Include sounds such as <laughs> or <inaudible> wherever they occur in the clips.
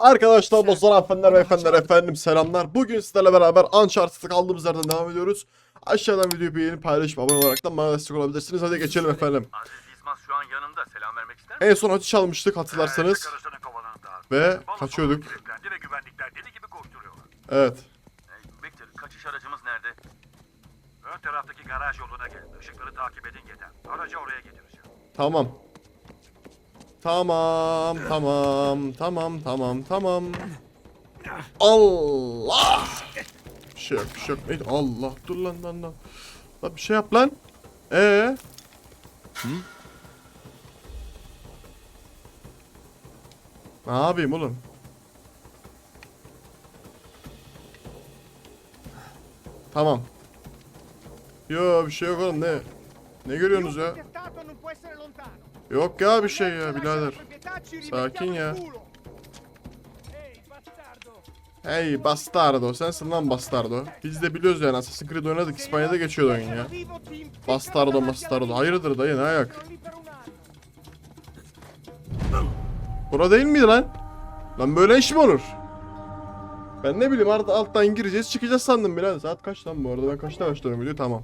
Arkadaşlar, dostlar, hanımefendiler, beyefendiler, efendim selamlar. Bugün sizlerle beraber Uncharted'da kaldığımız yerden devam ediyoruz. Aşağıdan videoyu beğenip paylaşıp abone olarak da bana destek olabilirsiniz. Hadi geçelim efendim. Aziz şu an yanımda. Selam vermek ister misin? En son ateş almıştık hatırlarsanız. Kovanında. Ve Balık kaçıyorduk. kilitlendi ve güvenlikler deli gibi koşturuyorlar. Evet. Hey, Victor, kaçış aracımız nerede? Ön taraftaki garaj yoluna gel. Işıkları takip edin yeter. Aracı oraya getireceğim. Tamam. Tamam, tamam, tamam, tamam, tamam. Allah! Bir şey yok, bir şey yok. Neydi? Allah, dur lan lan lan. Lan bir şey yap lan. Ee? Hı? Ne yapayım oğlum? Tamam. Yo bir şey yok oğlum ne? Ne görüyorsunuz ya? Yok ya bir şey ya birader. Sakin ya. Hey bastardo sensin lan bastardo. Biz de biliyoruz yani Assassin's Creed oynadık İspanya'da geçiyordu oyun ya. Bastardo bastardo. Hayırdır dayı ne ayak? Bura değil miydi lan? Lan böyle iş mi olur? Ben ne bileyim alt, alttan gireceğiz çıkacağız sandım birader. Saat kaç lan bu arada ben kaçta başlıyorum video tamam.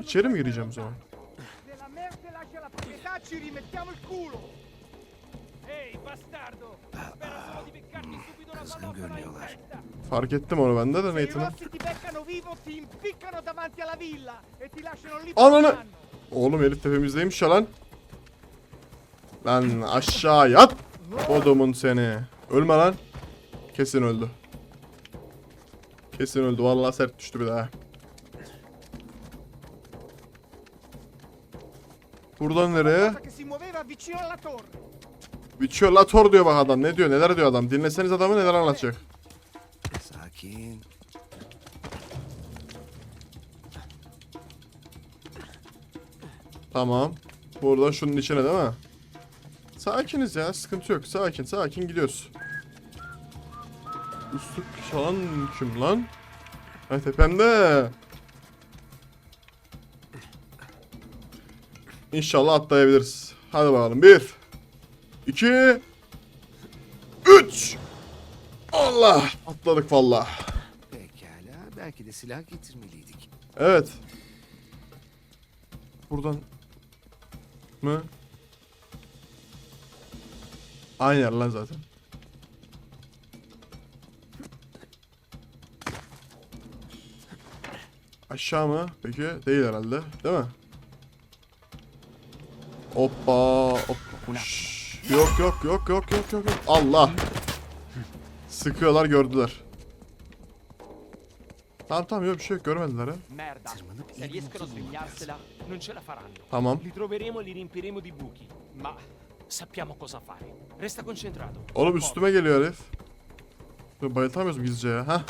İçeri mi gireceğim o zaman? Ci rimettiamo il culo. Ehi, bastardo! Spero solo di beccarti subito Kızgın pallottola in görünüyorlar. testa. Fark ettim onu bende de Se i Nathan'ın. rossi ti beccano vivo, ti impiccano davanti alla villa e ti lasciano lì Ananı- per un anno. Oğlum herif tepemizdeymiş ya lan. Lan aşağı yat. Odumun seni. Ölme lan. Kesin öldü. Kesin öldü. Vallahi sert düştü bir daha. Buradan nereye? Biçiyor la tor diyor bak adam. Ne diyor? Neler diyor adam? Dinleseniz adamı neler anlatacak. Sakin. Tamam. Burada şunun içine değil mi? Sakiniz ya. Sıkıntı yok. Sakin sakin gidiyoruz. Üstlük çalan kim lan? Ha tepemde. İnşallah atlayabiliriz. Hadi bakalım. Bir. iki, Üç. Allah. Atladık valla. Pekala. Belki de silah getirmeliydik. Evet. Buradan mı? Aynı yer lan zaten. Aşağı mı? Peki değil herhalde. Değil mi? Hoppa. Hoppa. Şşş. Yok yok yok yok yok yok. Allah. Sıkıyorlar gördüler. Tamam tamam yok bir şey yok görmediler ha. Merda, Tırmanıp se iyi riescono a buldular. svignarsela non ce la faranno. Tamam. Li troveremo e li riempiremo di buchi, ma sappiamo cosa fare. Resta concentrato. Oğlum üstüme geliyor herif. Dur, Bayıltamıyoruz mu gizlice ya? Heh.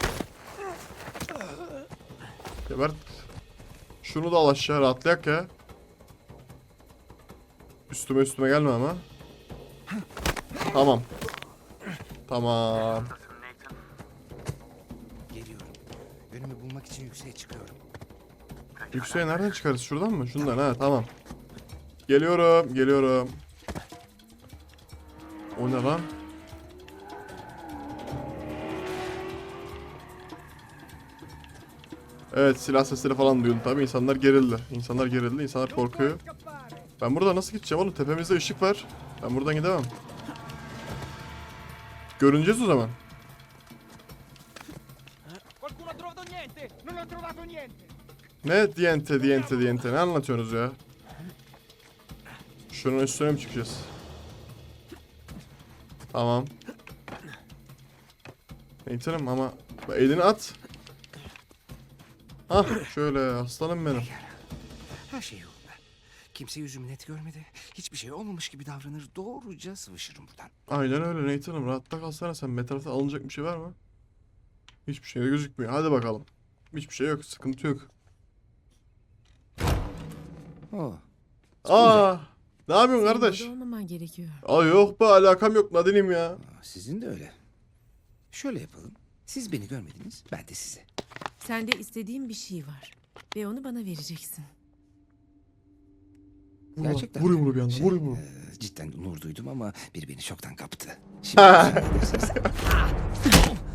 Gebert. Şunu da al aşağı rahatlayak ya. Üstüme üstüme gelme ama. Tamam. Tamam. Geliyorum. Yönümü bulmak için yükseğe çıkıyorum. Yükseğe nereden çıkarız? Şuradan mı? Şundan ha tamam. Geliyorum, geliyorum. O ne lan? Evet silah sesleri falan duyuldu tabi insanlar gerildi. İnsanlar gerildi, insanlar korkuyor. Ben burada nasıl gideceğim oğlum? Tepemizde ışık var. Ben buradan gidemem. Görüneceğiz o zaman. Ne diyente diyente diyente ne anlatıyorsunuz ya? Şunun üstüne mi çıkacağız? Tamam. Eğitelim ama elini at. Hah şöyle aslanım benim. Kimse yüzümü net görmedi. Hiçbir şey olmamış gibi davranır. Doğruca sıvışırım buradan. Aynen öyle Nathan'ım rahatta kalsana sen. Metrafta alınacak bir şey var mı? Hiçbir şey gözükmüyor. Hadi bakalım. Hiçbir şey yok. Sıkıntı yok. Oh. Aa, ne yapıyorsun Senin kardeş? burada olmaman gerekiyor. Aa yok be alakam yok Nadine'im ya. Aa, Sizin de öyle. Şöyle yapalım. Siz beni görmediniz. Ben de sizi. Sende istediğim bir şey var. Ve onu bana vereceksin. Vur Gerçekten. Vurayım bunu bir anda. Şey, Vurayım bunu. e, cidden onur duydum ama biri beni çoktan kaptı. Şimdi üzülmeyebilirsiniz. <laughs>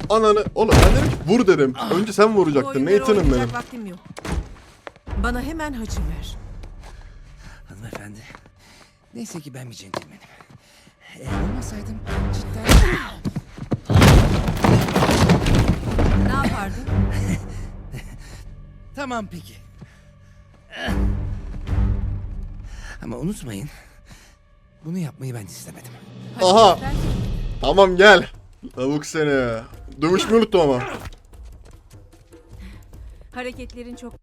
Ananı. Oğlum ben dedim ki vur dedim. Önce sen vuracaktın. Nathan'ım oynayacak benim. vaktim yok. Bana hemen hacı ver. Hanımefendi. Neyse ki ben bir centilmenim. Eğer olmasaydım cidden... Ne yapardın? <laughs> Tamam peki. Ama unutmayın. Bunu yapmayı ben istemedim. Hadi Aha! Tamam gel. Lavuk seni. Dövüşmeyi unuttum ama. Hareketlerin çok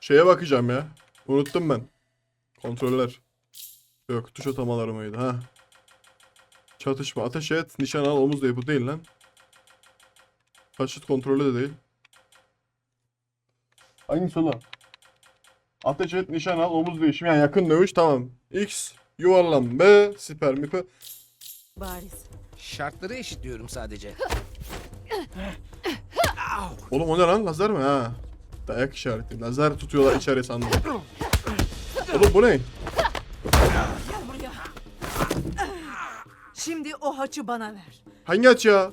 Şeye bakacağım ya. Unuttum ben. Kontroller. Yok tuş atamaları mıydı ha? Çatışma, ateş et, nişan al, omuz değil bu değil lan. Taşıt kontrolü de değil. Hangisi lan? Ateş et, nişan al, omuz değişim yani yakın dövüş tamam. X, yuvarlan B, siper mipe. bariz. Şartları eşitliyorum sadece. <laughs> Oğlum o ne lan lazer mi ha? Dayak işareti. Lazer tutuyorlar içeri sandım. Oğlum bu ne? Şimdi o haçı bana ver. Hangi aç ya?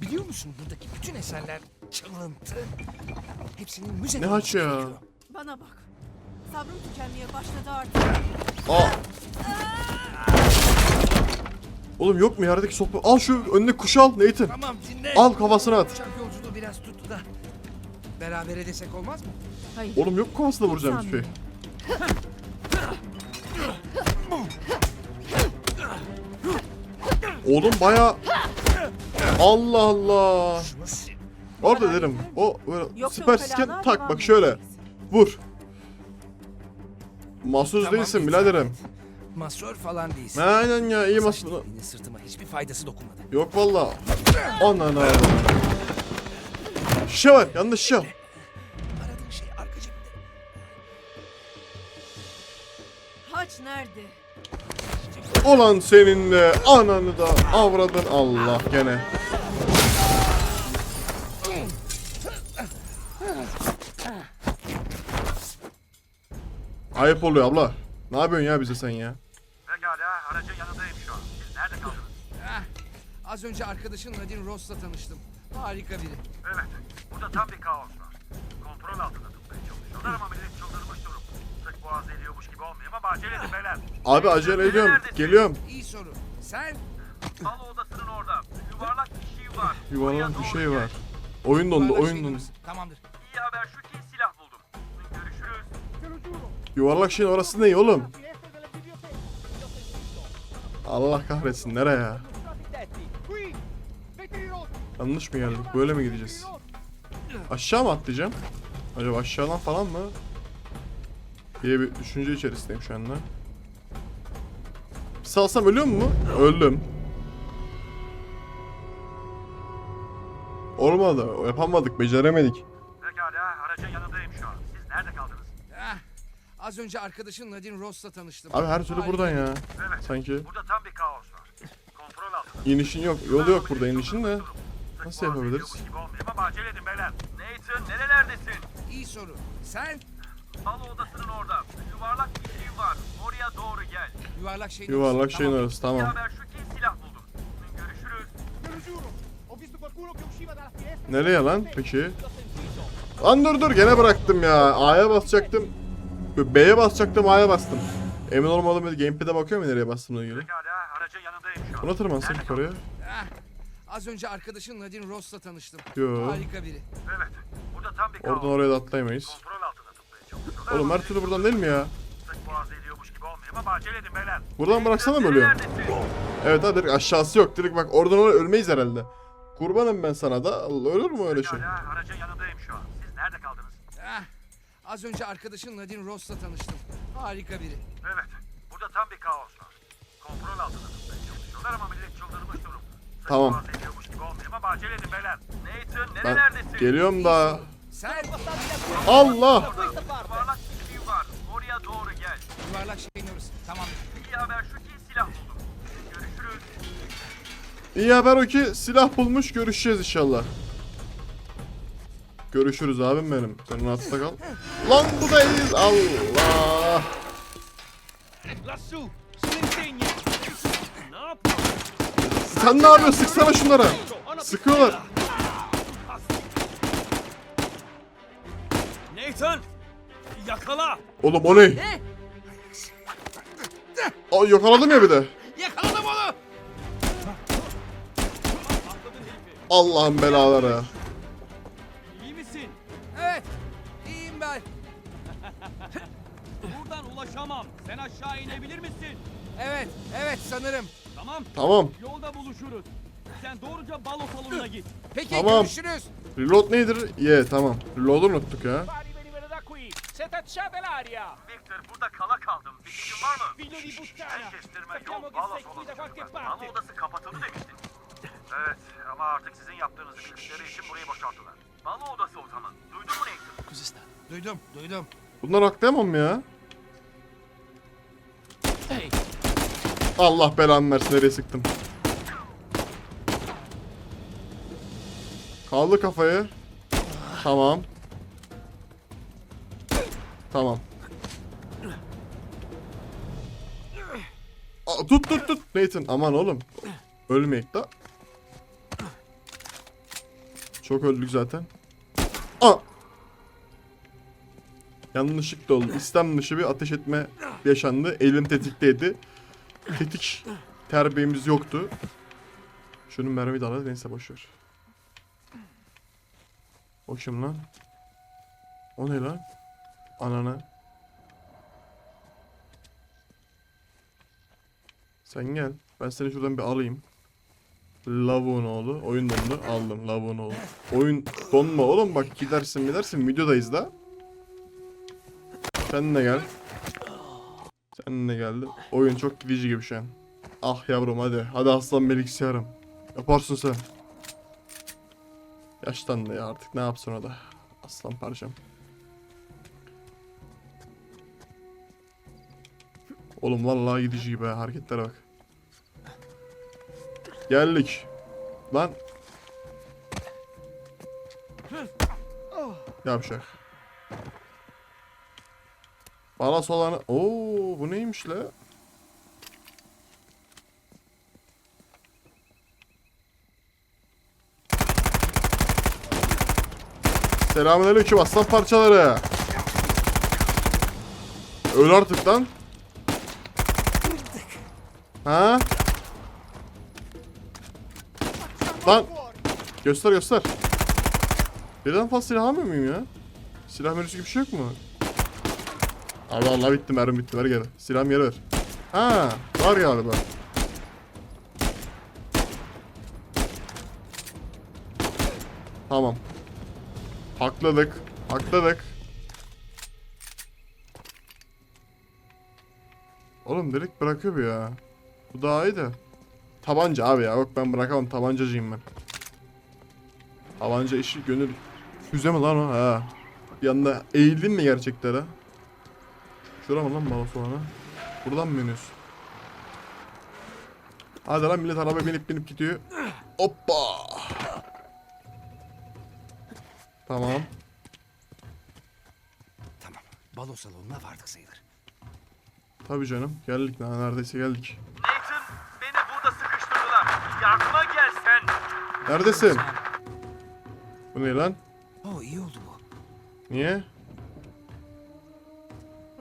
Biliyor musun buradaki bütün eserler çalıntı. Hepsinin müze Ne haç ya? Bana bak. Sabrım tükenmeye başladı artık. Aa. Oğlum yok mu yerdeki sopa? Al şu önündeki kuşu al Nathan. Tamam dinle. Al kafasına at. Uçak yolculuğu biraz tuttu da. Beraber desek olmaz mı? Hayır. Oğlum yok mu kafasına vuracağım hiçbir şey. Oğlum baya Allah Allah. Nasıl? Orada derim. O böyle Yoksa süper skin tak devam bak şöyle. edeceksin. Vur. Mahsus Tamam, değilsin bir biraderim. zahmet. Masör falan değilsin. Aynen ya iyi Saç mahsus. telinin sırtıma hiçbir faydası dokunmadı. Yok valla. Anana. Şişe var yanında şişe al. Aradığın şey arka cebinde. Haç nerede? Olan senin de ananı da avradın Allah gene. Ayıp oluyor abla. Ne yapıyorsun ya bize sen ya? Pekala aracın yanındayım şu an. Siz nerede kaldınız? Ah, az önce arkadaşın Nadine Ross'la tanıştım. Harika biri. Evet. Burada tam bir kaos var. Kontrol altında tutmaya çalışıyorlar ama millet çıldırmış durum. Sık boğaz ediyormuş gibi olmayayım ama acele edin beyler. Abi acele ediyorum. Geliyorum. İyi soru. Sen Salo odasının orada. Yuvarlak bir şey var. Yuvarlan Oraya bir doğru şey gel. var. Oyun dondu, yuvarlak oyun şeyin dondu. Tamamdır. İyi haber şu ki silah buldum. Görüşürüz. Yuvarlak şeyin orası ne oğlum? Allah kahretsin nereye. Yanlış mı geldik? Böyle mi gideceğiz? Aşağı mı atlayacağım? Acaba aşağıdan falan mı? diye bir düşünce içerisindeyim şu anda. Salsam ölüyor mu? Öldüm. Olmadı. Yapamadık. Beceremedik. Az önce arkadaşın Nadine Ross'la tanıştım. Abi her türlü buradan ya. Evet. Sanki. Burada tam bir kaos var. Kontrol altında. İnişin yok. Yolu yok burada inişin de. Nasıl yapabiliriz? ama acele edin beyler. Nathan nerelerdesin? İyi soru. Sen Salo odasının orada. Yuvarlak bir şey var. Oraya doğru gel. yuvarlak şeyin Yuvarlak şeyin orası İyi tamam. haber şu ki silah buldum. Görüşürüz. Finestra. Nereye lan peki? Lan dur dur gene bıraktım ya. A'ya basacaktım. B'ye basacaktım A'ya bastım. Emin olmadım bir gamepad'e bakıyor mu nereye bastığımla ilgili? Pekala aracın yanındayım şu an. Buna tırmansam Nerede yukarıya. Ah, az önce arkadaşın Nadine Ross'la tanıştım. Yo. Harika biri. Evet. Burada tam bir kaos. Oradan oraya da atlayamayız. Kontrol altında tutmaya çalışıyorlar. Oğlum her türlü buradan değil mi ya? Sık boğaz ediyormuş gibi olmayayım ama acele edin beyler. Buradan bıraksana mı ölüyorum? Evet hadi direkt aşağısı yok. Direkt bak oradan oraya ölmeyiz herhalde. Kurbanım ben sana da. Allah ölür mü öyle şey? Pekala aracın yanındayım şu an. Siz nerede kaldınız? Az önce arkadaşın Nadine Ross'la tanıştım. Harika biri. Evet. Burada tam bir kaos var. Kontrol altında tutmaya çalışıyorlar ama millet çıldırmış durum. Sık Tamam. boğaz ediyormuş gibi olmayayım ama acele edin beyler. Nathan Ben nerelerdesin? geliyorum da. Sen Allah! Yuvarlak bir şey var. Oraya doğru gel. yuvarlak şeyin orası. Tamamdır. İyi haber şu ki silah buldum. Görüşürüz. İyi haber o ki silah bulmuş görüşeceğiz inşallah. Görüşürüz abim benim. Sen rahatta kal. Lan bu değil. Allah. Sen ne yapıyorsun? Sıksana şunlara. Sıkıyorlar. Nathan! Yakala! Oğlum o ne? Ay yakaladım ya bir de. Yakaladım onu! Allah'ın belaları. Ulaşamam. Sen aşağı inebilir misin? Evet. Evet sanırım. Tamam. Tamam. Yolda buluşuruz. Sen doğruca balo salonuna git. Peki Tamam. görüşürüz. Reload nedir? Ye tamam. Reload'u unuttuk ya. Fari venivano da qui! Se tacciate l'aria! Victor burada kala kaldım. Bir fikrin var mı? Figlio di puttana! Kestirme Sappiamo yol che bağla sei qui da qualche Ama parte! odası kapatıldı demiştin. Evet ama artık sizin yaptığınızı bildikleri için burayı boşalttılar. Balo odası o zaman. Duydun mu Nathan? Duydum. Duydum. Bunları aklayamam mı ya? Allah belanı versin nereye sıktım. Kaldı kafayı. Tamam. Tamam. Aa, tut tut tut Nathan aman oğlum. Ölmeyek da. Çok öldük zaten. Aa! Yanlışlıkla oldu. İstem dışı bir ateş etme yaşandı. Elim tetikteydi. Tetik terbiyemiz yoktu. Şunun mermi de alırız. Neyse boşver. O kim lan? O ne lan? Ananı. Sen gel. Ben seni şuradan bir alayım. Lavuğun oğlu. Oyun dondu. Aldım lavuğun oğlu. Oyun donma oğlum bak gidersin gidersin. Videodayız da. Sen de gel. Sen de geldin. Oyun çok gidici gibi şu an. Ah yavrum hadi. Hadi aslan bilgisayarım. Yaparsın sen. Yaşlandı ya artık ne yapsın o da. Aslan parçam. Oğlum vallahi gidici gibi ha, hareketlere bak. Geldik. Lan. Yavşak. Bana solanı... Oo bu neymiş la? Selamünaleyküm aslan parçaları. Öl artık lan. Ha? Lan. Göster göster. Birden fazla silah almıyor muyum ya? Silah menüsü gibi bir şey yok mu? Allah Allah bitti mermi bitti ver geri. Silahım geri ver. Ha, var galiba. Tamam. Hakladık. Hakladık. Oğlum direkt bırakıyor ya. Bu daha iyi de. Tabanca abi ya. Yok ben bırakamam. Tabancacıyım ben. Tabanca işi gönül. Füze mi lan o? Ha. Bir anda eğildin mi gerçekten ha? Şura mı lan bana sonra? Buradan mı iniyorsun? Hadi lan millet araba binip binip gidiyor. Hoppa. Tamam. Tamam. Balo salonuna vardık sayılır. Tabii canım. Geldik lan neredeyse geldik. Nathan beni burada sıkıştırdılar. Yardıma gel sen. Neredesin? Bu ne lan? Oo iyi oldu bu. Niye?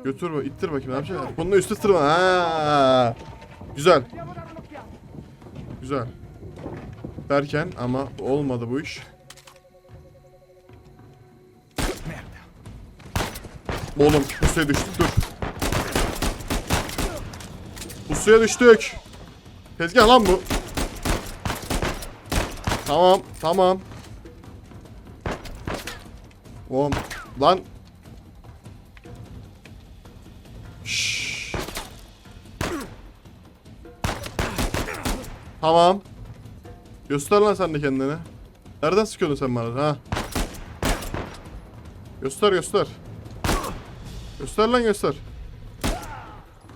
Götür bak, ittir bakayım ne yapacağız? Bunun üstü tırma. Ha. Güzel. Güzel. Derken ama olmadı bu iş. Oğlum bu suya düştük dur. Bu suya düştük. Tezgah lan bu. Tamam tamam. Oğlum lan. Tamam. Göster lan sen de kendini. Nereden sıkıyordun sen bana ha? Göster göster. Göster lan göster.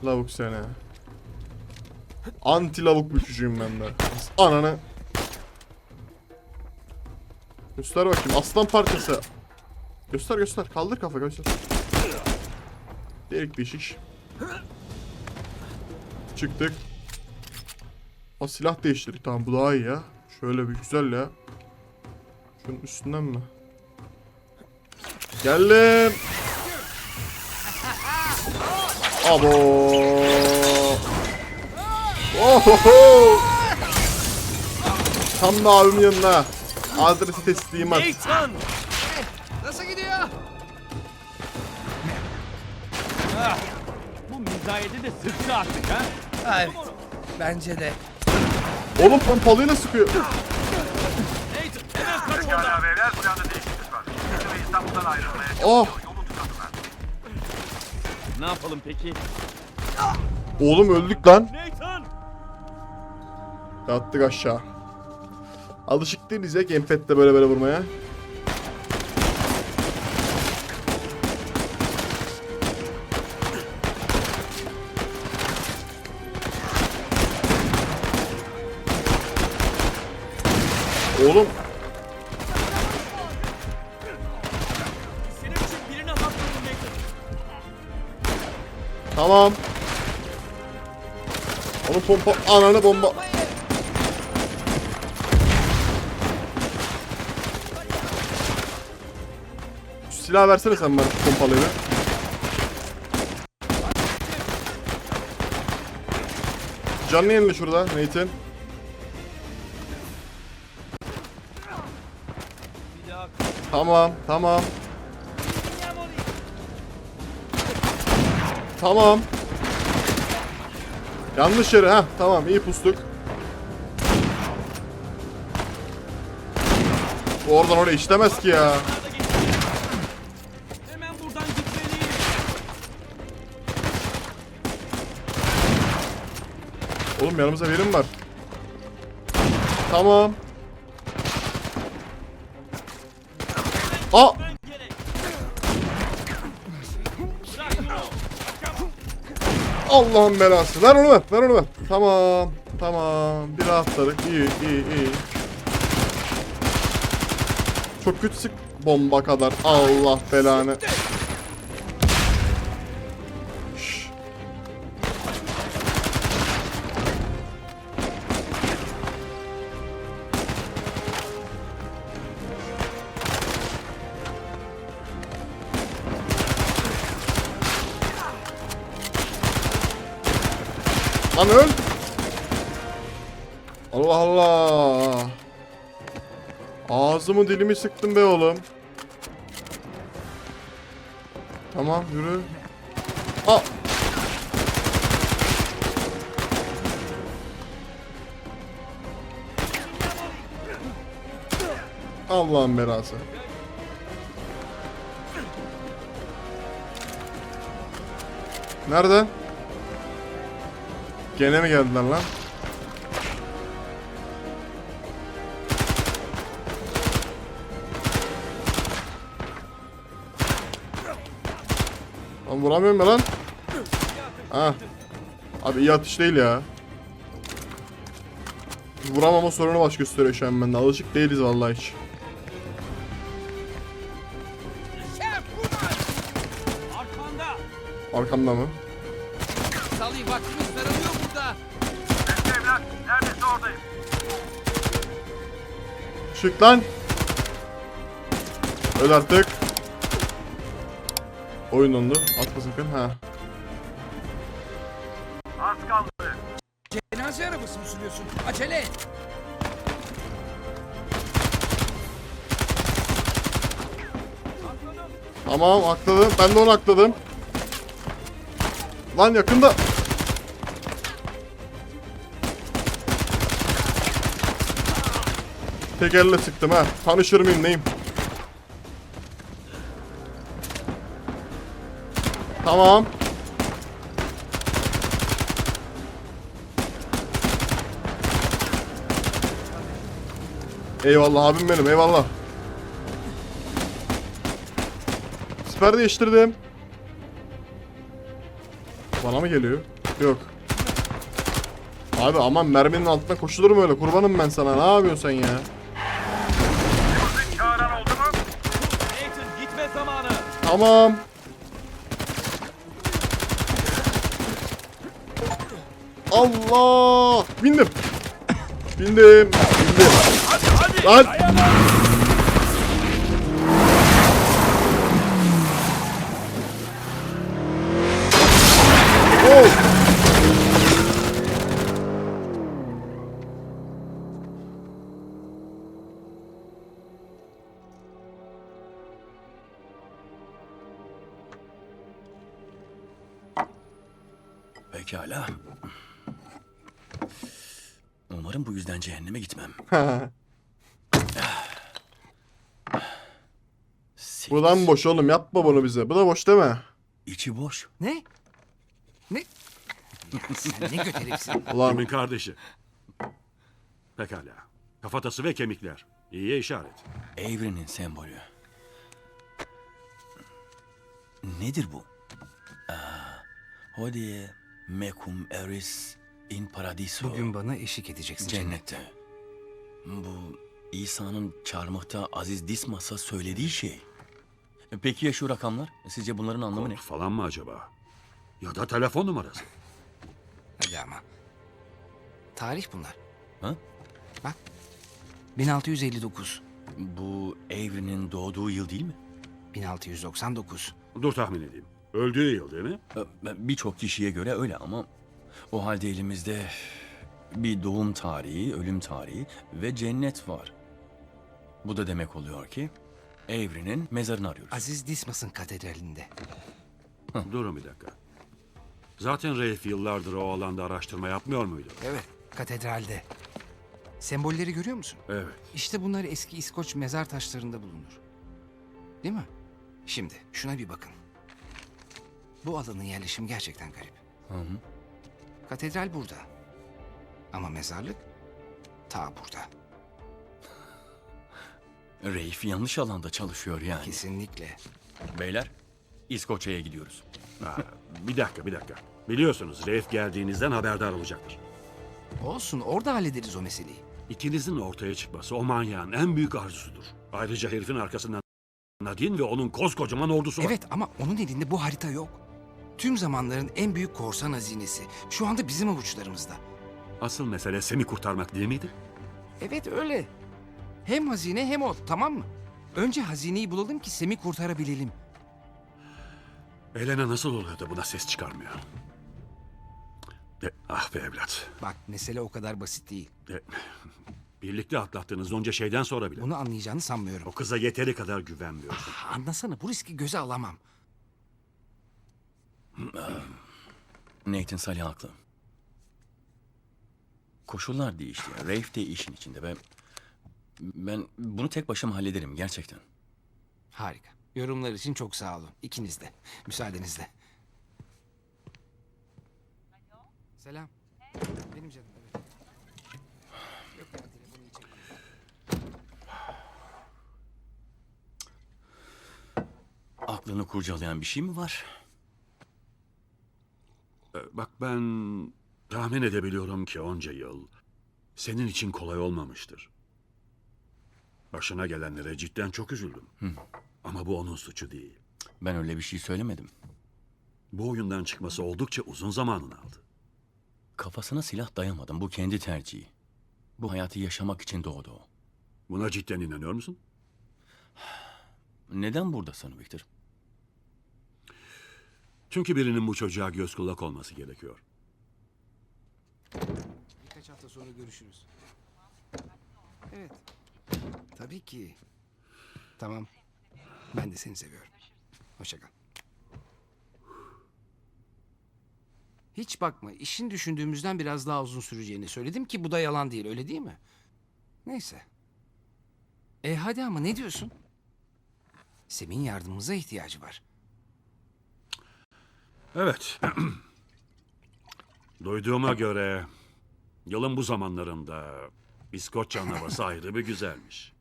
Lavuk seni. Anti lavuk bükücüyüm ben de. Ananı. Göster bakayım aslan parçası. Göster göster. Kaldır kafa göster. Delik deşik. Çıktık. Ha silah değiştirdik. Tamam bu daha iyi ya. Şöyle bir güzel ya. Şunun üstünden mi? Geldim. Abo. Ohoho. Tam da abimin yanına. Adresi teslimat. Nathan! Nasıl gidiyor? Bu müzayede de sıktı artık ha. Evet. Bence de. Oğlum pompalıyla sıkıyor. Pekala beyler bu yanda değişiklik var. Bizim İstanbul'dan ayrılmaya Oh. çalışıyor. Yolu tutalım. Ne yapalım peki? Oğlum öldük lan. Nathan! Yattık aşağı. Alışık değiliz ya gamepad'de böyle böyle vurmaya. Tamam. Onu pompa ananı bomba. Şu silahı versene sen bana bir. Canlı yenile şurada Nathan. Tamam, tamam. Tamam. Yanlış yere ha. Tamam, iyi pustuk. Oradan oraya işlemez ki ya. Hemen buradan gitmeliyim. Oğlum yanımızda birim var. Tamam. Allah'ın belası. Ver onu ver. Ver onu ver. Tamam. Tamam. Bir rahatladık. İyi iyi iyi. Çok kötü bomba kadar. Allah belanı. Lan öl. Allah Allah. Ağzımı dilimi sıktım be oğlum. Tamam yürü. Aa. Allah'ın belası. Nerede? Gene mi geldiler lan? Lan vuramıyorum ben lan. Ha. Abi iyi atış değil ya. Vuramama sorunu baş gösteriyor şu an bende. Alışık değiliz vallahi hiç. Arkanda. Arkamda mı? Salih vaktimiz daralıyor. Evlat. Neredeyse oradayım. Çık lan. Öl artık. Oyun dondu. Atma sakın. Ha. Az kaldı. Cenaze arabası mı sürüyorsun? Acele et. Tamam akladım. Ben de onu akladım. Lan yakında. Tek elle sıktım ha. Tanışır mıyım neyim? Tamam. Eyvallah abim benim eyvallah. Siper değiştirdim. Bana mı geliyor? Yok. Abi aman merminin altına koşulur mu öyle? Kurbanım ben sana. Ne yapıyorsun sen ya? Çağıran oldu mu? Nathan gitme zamanı. Tamam. Allah! Bindim. Bindim. Bindim. Lan! Oh! Pekala. Umarım bu yüzden cehenneme gitmem. <laughs> Bu lan boş oğlum yapma bunu bize. Bu da boş değil mi? İçi boş. Ne? Ne? Ya sen ne kötü herifsin. <laughs> Ulan Kimin kardeşi? Pekala. Kafatası ve kemikler. İyiye işaret. Evrenin sembolü. Nedir bu? Aa, hodie mecum eris in paradiso. Bugün bana eşlik edeceksin cennet. Cennette. Bu İsa'nın çarmıhta Aziz Dismas'a söylediği şey. E, Peki ya şu rakamlar? Sizce bunların anlamı ne? Kod falan mı acaba? Ya da telefon numarası. Hadi ama. Tarih bunlar. Ha? Bak. 1659. Bu Evrenin doğduğu yıl değil mi? 1699. Dur tahmin edeyim. Öldüğü yıl değil mi? Birçok kişiye göre öyle ama o halde elimizde bir doğum tarihi, ölüm tarihi ve cennet var. Bu da demek oluyor ki Evrenin mezarını arıyoruz. Aziz Dismas'ın katedralinde. Durun bir dakika. Zaten Reif yıllardır o alanda araştırma yapmıyor muydu? Evet. Katedralde. Sembolleri görüyor musun? Evet. İşte bunlar eski İskoç mezar taşlarında bulunur. Değil mi? Şimdi şuna bir bakın. Bu alanın yerleşimi gerçekten garip. Hı hı. Katedral burada. Ama mezarlık ta burada. <laughs> Reif yanlış alanda çalışıyor yani. Kesinlikle. Beyler, İskoçya'ya gidiyoruz. Ha, bir dakika bir dakika. Biliyorsunuz Reif geldiğinizden haberdar olacaktır. Olsun orada hallederiz o meseleyi. İkinizin ortaya çıkması o manyağın en büyük arzusudur. Ayrıca herifin arkasından Nadine ve onun koskocaman ordusu var. Evet ama onun elinde bu harita yok. Tüm zamanların en büyük korsan hazinesi. Şu anda bizim avuçlarımızda. Asıl mesele Sem'i kurtarmak değil miydi? Evet öyle. Hem hazine hem o tamam mı? Önce hazineyi bulalım ki Sem'i kurtarabilelim. Elena nasıl oluyor da buna ses çıkarmıyor? E, ah be evlat. Bak mesele o kadar basit değil. E, birlikte atlattığınız onca şeyden sonra bile Bunu anlayacağını sanmıyorum. o kıza yeteri kadar güvenmiyorsun. Anlasana bu riski göze alamam. Nathan Salih haklı. Koşullar değişti. Rafe de işin içinde ve ben bunu tek başıma hallederim gerçekten. Harika. Yorumlar için çok sağ olun. İkiniz de. Müsaadenizle. Selam. Benim canım evet. Yok ya telefonu. Aklını kurcalayan bir şey mi var? Bak ben tahmin edebiliyorum ki onca yıl senin için kolay olmamıştır. Başına gelenlere cidden çok üzüldüm. Ama bu onun suçu değil. Ben öyle bir şey söylemedim. Bu oyundan çıkması oldukça uzun zamanını aldı. Kafasına silah dayamadım. Bu kendi tercihi. Bu hayatı yaşamak için doğdu o. Buna cidden inanıyor musun? Neden buradasın Victor? Çünkü birinin bu çocuğa göz kulak olması gerekiyor. Birkaç hafta sonra görüşürüz. Evet. Tabii ki. Tamam. Ben de seni seviyorum. Hoşça kal. Hiç bakma. işin düşündüğümüzden biraz daha uzun süreceğini söyledim ki bu da yalan değil. Öyle değil mi? Neyse. E hadi ama ne diyorsun? Sem'in yardımımıza ihtiyacı var. Evet. <clears throat> Duyduğuma göre yılın bu zamanlarında İskoçya'nın havası ayrı bir güzelmiş.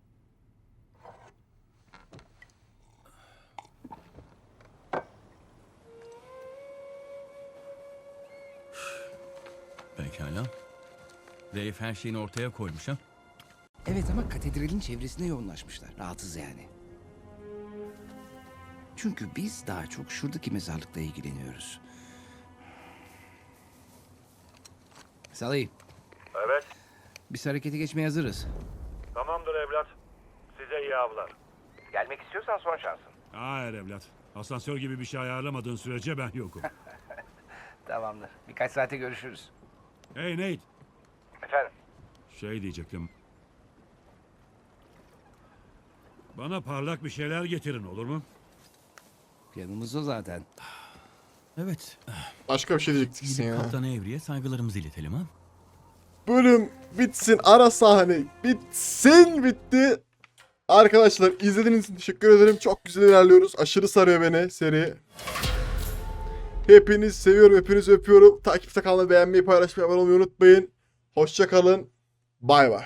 Pekala. Rafe her şeyini ortaya koymuş ha? Evet ama katedralin çevresine yoğunlaşmışlar. Rahatsız yani. Çünkü biz daha çok şuradaki mezarlıkla ilgileniyoruz. Salih, Evet, biz harekete geçmeye hazırız. tamamdır evlat. Size iyi avlar. Gelmek istiyorsan son şansın. Hayır evlat. Asansör gibi bir şey ayarlamadığın sürece ben yokum. <laughs> Tamamdır. Birkaç saate görüşürüz. hey Nate. Efendim? Şey diyecektim. Bana parlak bir şeyler getirin olur mu? Yanımız o zaten. Evet. Başka bir şey diyeceksin Gidip ya. Kaptan Avery'e saygılarımızı iletelim ha. Bölüm bitsin. Ara sahne bitsin bitti. Arkadaşlar izlediğiniz için teşekkür ederim. Çok güzel ilerliyoruz. Aşırı sarıyor beni seri. Hepiniz seviyorum. Hepinizi öpüyorum. Takipte kalmayı, beğenmeyi, paylaşmayı, abone olmayı unutmayın. Hoşça kalın. Bay bay.